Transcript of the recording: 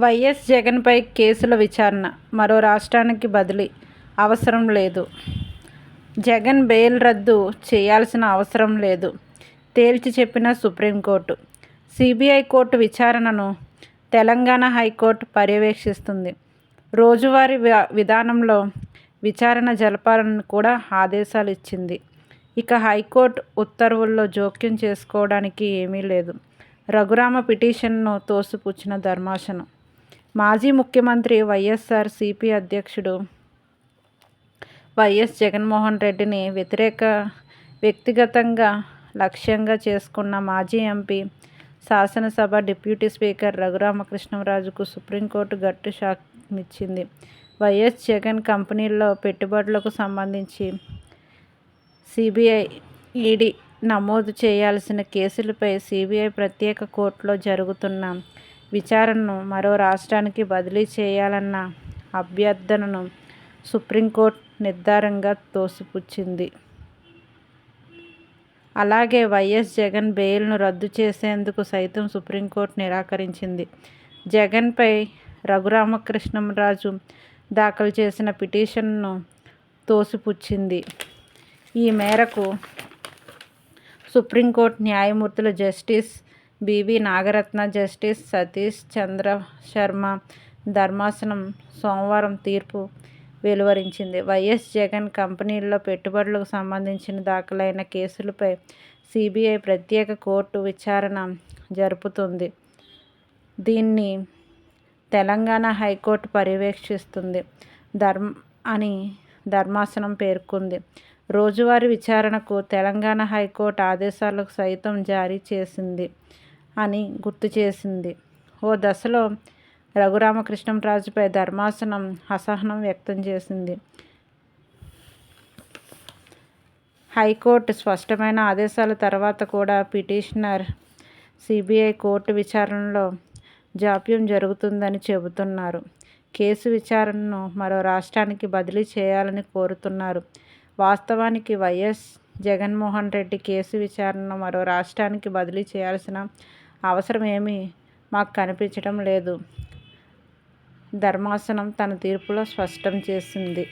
YS జగన్పై కేసుల విచారణ. మరో రాష్ట్రానికి బదిలీ అవసరం లేదు. జగన్ బెయిల్ రద్దు చేయాల్సిన అవసరం లేదు. తేల్చి చెప్పిన సుప్రీంకోర్టు. సిబిఐ కోర్టు విచారణను తెలంగాణ హైకోర్టు పర్యవేక్షిస్తుంది. రోజువారీ విధానంలో విచారణ జరపాలని కూడా ఆదేశాలు ఇచ్చింది. ఇక హైకోర్టు ఉత్తర్వుల్లో జోక్యం చేసుకోవడానికి ఏమీ లేదు. రఘురామ పిటిషన్ను తోసిపుచ్చిన ధర్మాసనం. మాజీ ముఖ్యమంత్రి వైఎస్ఆర్ సిపి అధ్యక్షుడు వైఎస్ జగన్మోహన్ రెడ్డిని వ్యతిరేక వ్యక్తిగతంగా లక్ష్యంగా చేసుకున్న మాజీ ఎంపీ శాసనసభ డిప్యూటీ స్పీకర్ రఘురామకృష్ణరాజుకు సుప్రీంకోర్టు గట్టి షాక్ ఇచ్చింది వైఎస్ జగన్ కంపెనీల్లో పెట్టుబడులకు సంబంధించి సిబిఐ ఈడీ నమోదు చేయాల్సిన కేసులపై సిబిఐ ప్రత్యేక కోర్టులో జరుగుతున్న విచారణను మరో రాష్ట్రానికి బదిలీ చేయాలన్న అభ్యర్థనను సుప్రీంకోర్టు నిర్ధారంగా తోసిపుచ్చింది. అలాగే వైఎస్ జగన్ బెయిల్ను రద్దు చేసేందుకు సైతం సుప్రీంకోర్టు నిరాకరించింది. జగన్పై రఘురామకృష్ణరాజు దాఖలు చేసిన పిటిషన్ను తోసిపుచ్చింది. ఈ మేరకు సుప్రీంకోర్టు న్యాయమూర్తులు justice B B Nagarathna justice Satish Chandra Sharma ధర్మాసనం సోమవారం తీర్పు వెలువరించింది. వైఎస్ జగన్ కంపెనీల్లో పెట్టుబడులకు సంబంధించిన దాఖలైన కేసులపై సిబిఐ ప్రత్యేక కోర్టు విచారణ జరుపుతుంది. దీన్ని తెలంగాణ హైకోర్టు పర్యవేక్షిస్తుంది ధర్మ అని ధర్మాసనం పేర్కొంది. రోజువారీ విచారణకు తెలంగాణ హైకోర్టు ఆదేశాలకు సైతం జారీ చేసింది. అని గుర్తు చేసింది. ఓ దశలో రఘురామకృష్ణంరాజుపై ధర్మాసనం అసహనం వ్యక్తం చేసింది. హైకోర్టు స్పష్టమైన ఆదేశాల తర్వాత కూడా పిటిషనర్ సిబిఐ కోర్టు విచారణలో జాప్యం జరుగుతుందని చెబుతున్నారు. కేసు విచారణను మరో రాష్ట్రానికి బదిలీ చేయాలని కోరుతున్నారు. వాస్తవానికి వైఎస్ జగన్మోహన్ రెడ్డి కేసు విచారణను మరో రాష్ట్రానికి బదిలీ చేయాల్సిన అవసరం మాకు కనిపించడం లేదు. ధర్మాసనం తన తీర్పులో స్పష్టం చేసింది.